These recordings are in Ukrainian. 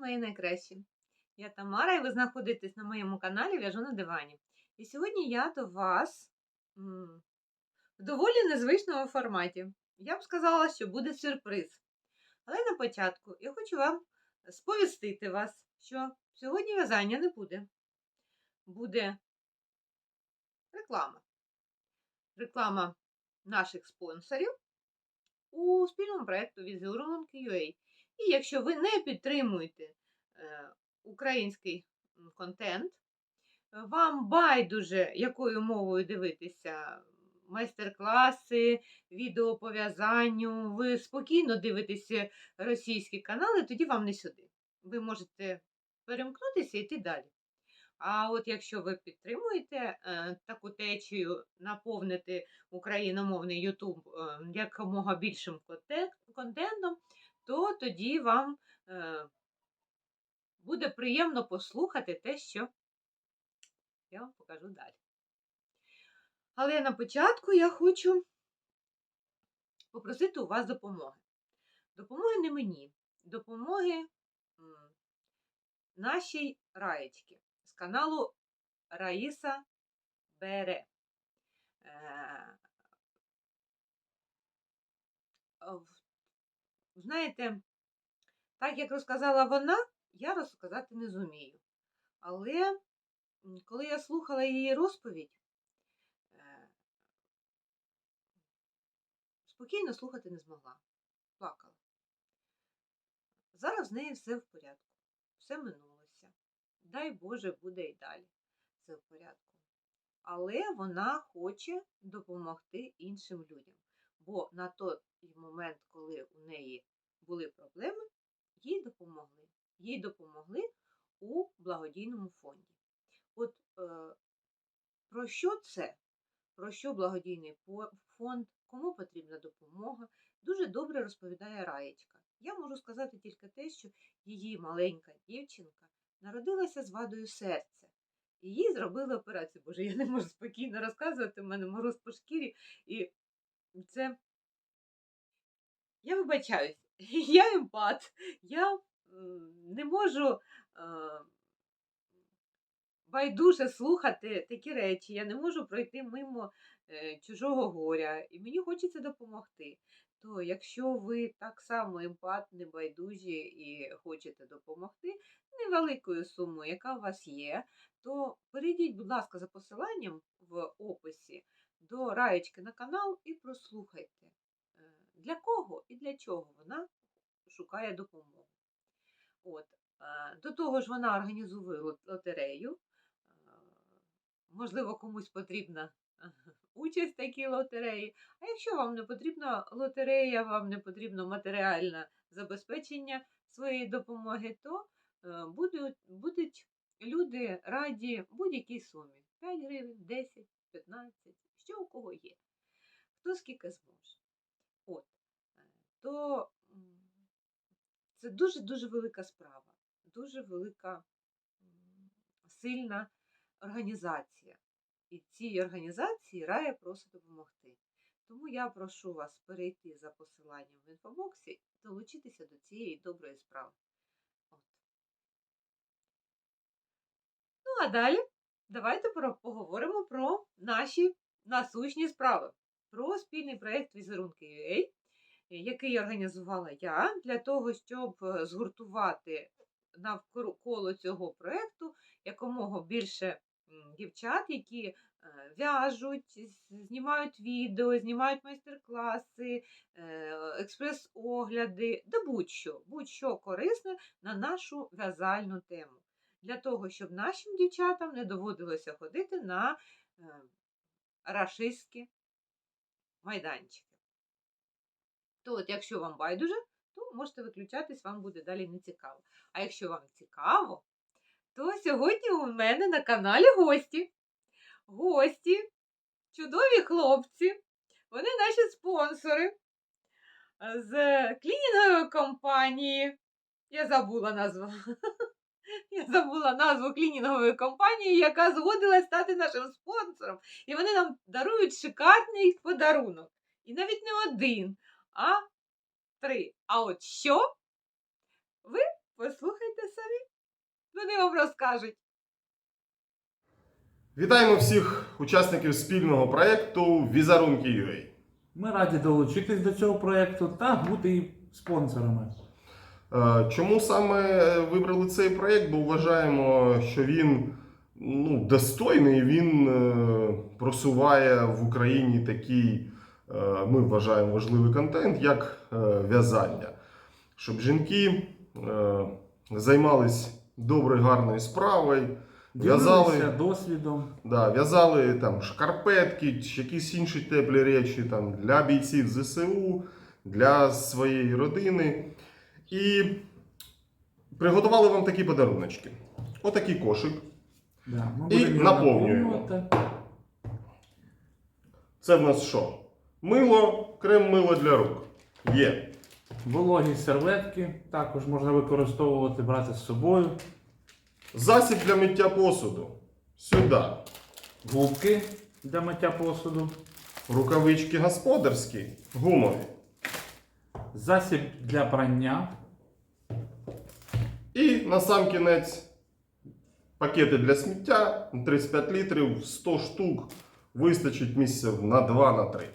мої найкращі! Я Тамара, і ви знаходитесь на моєму каналі В'яжу на дивані. І сьогодні я до вас в доволі незвичному форматі. Я б сказала, що буде сюрприз. Але на початку я хочу вам сповістити вас, що сьогодні в'язання не буде. Буде реклама. Реклама наших спонсорів у спільному проєкту Візерунки.ua. І якщо ви не підтримуєте е, український контент, вам байдуже, якою мовою дивитися майстер-класи, відео по ви спокійно дивитеся російські канали, тоді вам не сюди. Ви можете перемкнутися і йти далі. А от якщо ви підтримуєте е, таку течію наповнити україномовний YouTube е, якомога більшим контентом, то тоді вам е, буде приємно послухати те, що я вам покажу далі. Але на початку я хочу попросити у вас допомоги. Допомоги не мені, допомоги нашій раєчці з каналу Раїса Бере. Е, в- Знаєте, так як розказала вона, я розказати не зумію. Але коли я слухала її розповідь, е, спокійно слухати не змогла. Плакала. Зараз з нею все в порядку, все минулося. Дай Боже, буде і далі все в порядку. Але вона хоче допомогти іншим людям. Бо на той момент, коли у неї були проблеми, їй допомогли. Їй допомогли у благодійному фонді. От е, про що це? Про що благодійний фонд, кому потрібна допомога, дуже добре розповідає Раєчка. Я можу сказати тільки те, що її маленька дівчинка народилася з вадою серця. Їй зробили операцію. Боже, я не можу спокійно розказувати, в мене мороз по шкірі. І це. Я вибачаюсь, я емпат, я не можу байдуже слухати такі речі. Я не можу пройти мимо е, чужого горя, і мені хочеться допомогти. То якщо ви так само емпат, небайдужі і хочете допомогти невеликою сумою, яка у вас є, то перейдіть, будь ласка, за посиланням в описі до Раєчки на канал і прослухайте, е, для кого і для чого вона шукає допомогу. От. е, До того ж, вона організує лотерею. Е, Можливо, комусь потрібна участь в такій лотереї. А якщо вам не потрібна лотерея, вам не потрібно матеріальне забезпечення своєї допомоги, то будуть, будуть люди раді будь-якій сумі. 5 гривень, 10, 15, що у кого є. Хто скільки зможе. От. е, То це дуже-дуже велика справа, дуже велика сильна організація. І цій організації рає просить допомогти. Тому я прошу вас перейти за посиланням в інфобоксі і долучитися до цієї доброї справи. От. Ну, а далі давайте поговоримо про наші насущні справи, про спільний проєкт Візерунки.ua, який організувала я для того, щоб е, згуртувати навколо цього проєкту якомога більше дівчат, які е, в'яжуть, знімають відео, знімають майстер-класи, е, експрес-огляди, да будь-що, будь-що корисне на нашу в'язальну тему. Для того, щоб нашим дівчатам не доводилося ходити на е, рашистські майданчики. То от, якщо вам байдуже, то можете виключатись, вам буде далі не цікаво. А якщо вам цікаво, то сьогодні у мене на каналі гості. Гості, чудові хлопці, вони наші спонсори е, з клінінгової компанії. Я забула назву. Я забула назву клінінгової компанії, яка згодилась стати нашим спонсором. І вони нам дарують шикарний подарунок. І навіть не один, а три. А от що? Ви послухайте самі. Вони вам розкажуть. Вітаємо всіх учасників спільного проєкту Візерунки.ua. Ми раді долучитись до цього проєкту та бути спонсорами. Е, Чому саме вибрали цей проєкт? Бо вважаємо, що він ну, достойний, він е, просуває в Україні такий, е, ми вважаємо, важливий контент, як в'язання. Щоб жінки займались доброю, гарною справою, в'язали. досвідом. Да, в'язали там шкарпетки, чи якісь інші теплі речі там, для бійців ЗСУ, для своєї родини. І приготували вам такі подаруночки. Отакий кошик. Да, ми І будемо наповнюємо. наповнювати. Це в нас що? Мило, крем мило для рук. Є. Вологі серветки також можна використовувати, брати з собою. Засіб для миття посуду. Сюди. Губки для миття посуду. Рукавички господарські, гумові. Засіб для прання. І на сам кінець пакети для сміття 35 літрів, 100 штук. Вистачить місця на 2 на 3.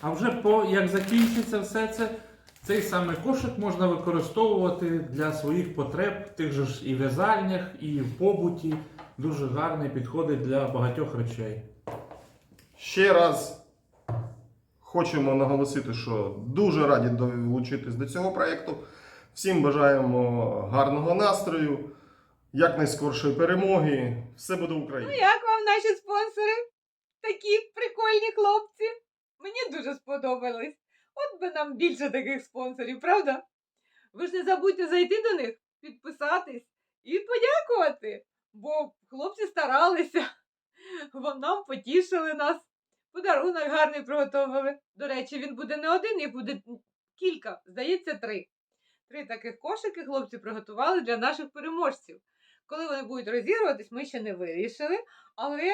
А вже по як закінчиться все це, цей самий кошик можна використовувати для своїх потреб, тих же ж і в'язальнях, і в побуті. Дуже гарний підходить для багатьох речей. Ще раз хочемо наголосити, що дуже раді долучитись до цього проєкту. Всім бажаємо гарного настрою, якнайскоршої перемоги. Все буде Ну як вам наші спонсори? Такі прикольні хлопці. Мені дуже сподобались. От би нам більше таких спонсорів, правда? Ви ж не забудьте зайти до них, підписатись і подякувати. Бо хлопці старалися, Вам потішили нас. Подарунок гарний приготували. До речі, він буде не один, їх буде кілька, здається, три. Три таких кошики хлопці приготували для наших переможців. Коли вони будуть розігруватись, ми ще не вирішили, але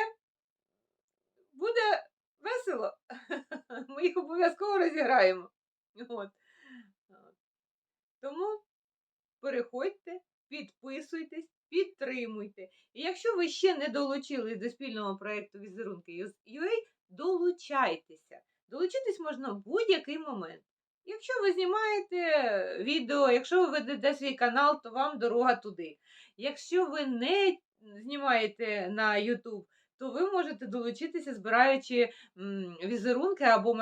буде весело. Ми їх обов'язково розіграємо. От. Тому переходьте, підписуйтесь, підтримуйте. І якщо ви ще не долучились до спільного проєкту Візерунки UA, долучайтеся. Долучитись можна в будь-який момент. Якщо ви знімаєте відео, якщо ви ведете свій канал, то вам дорога туди. Якщо ви не знімаєте на YouTube, то ви можете долучитися, збираючи візерунки або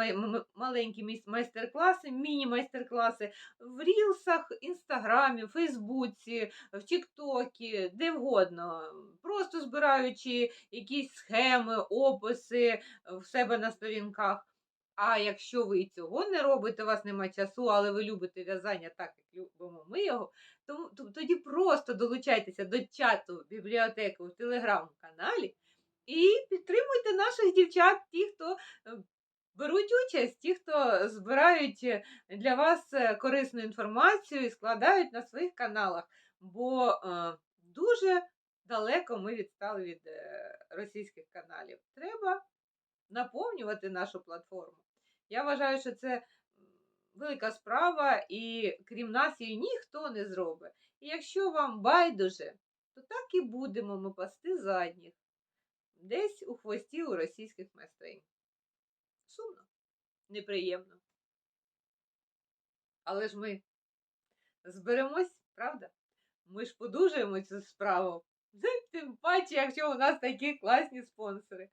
маленькі майстер-класи, міні-майстер-класи в Рілсах, Інстаграмі, Фейсбуці, в Тіктокі, де вгодно. Просто збираючи якісь схеми, описи в себе на сторінках. А якщо ви і цього не робите, у вас немає часу, але ви любите в'язання так, як любимо ми його, то- тоді просто долучайтеся до чату бібліотеки в телеграм-каналі і підтримуйте наших дівчат, ті, хто е, беруть участь, ті, хто збирають е, для вас е, корисну інформацію і складають на своїх каналах. Бо дуже далеко ми відстали від російських каналів. Треба наповнювати нашу платформу. Я вважаю, що це велика справа, і крім нас її ніхто не зробить. І якщо вам байдуже, то так і будемо ми пасти задніх десь у хвості у російських майстринь. Сумно, неприємно. Але ж ми зберемось, правда? Ми ж подужуємо цю справу. Тим паче, якщо у нас такі класні спонсори.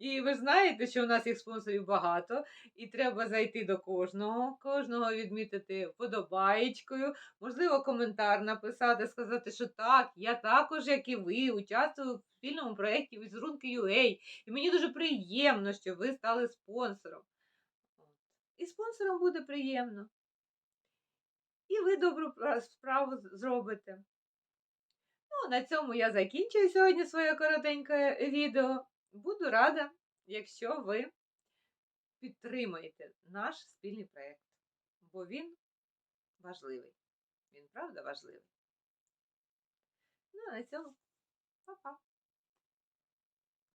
І ви знаєте, що у нас їх спонсорів багато, і треба зайти до кожного, кожного відмітити вподобаєчкою, можливо, коментар написати, сказати, що так, я також, як і ви, участвую в спільному проєкті Візерунки UA. І мені дуже приємно, що ви стали спонсором. І спонсорам буде приємно. І ви добру справу зробите. Ну, на цьому я закінчую сьогодні своє коротеньке відео. Буду рада, якщо ви підтримаєте наш спільний проєкт, бо він важливий. Він правда важливий. Ну, а на цьому па-па.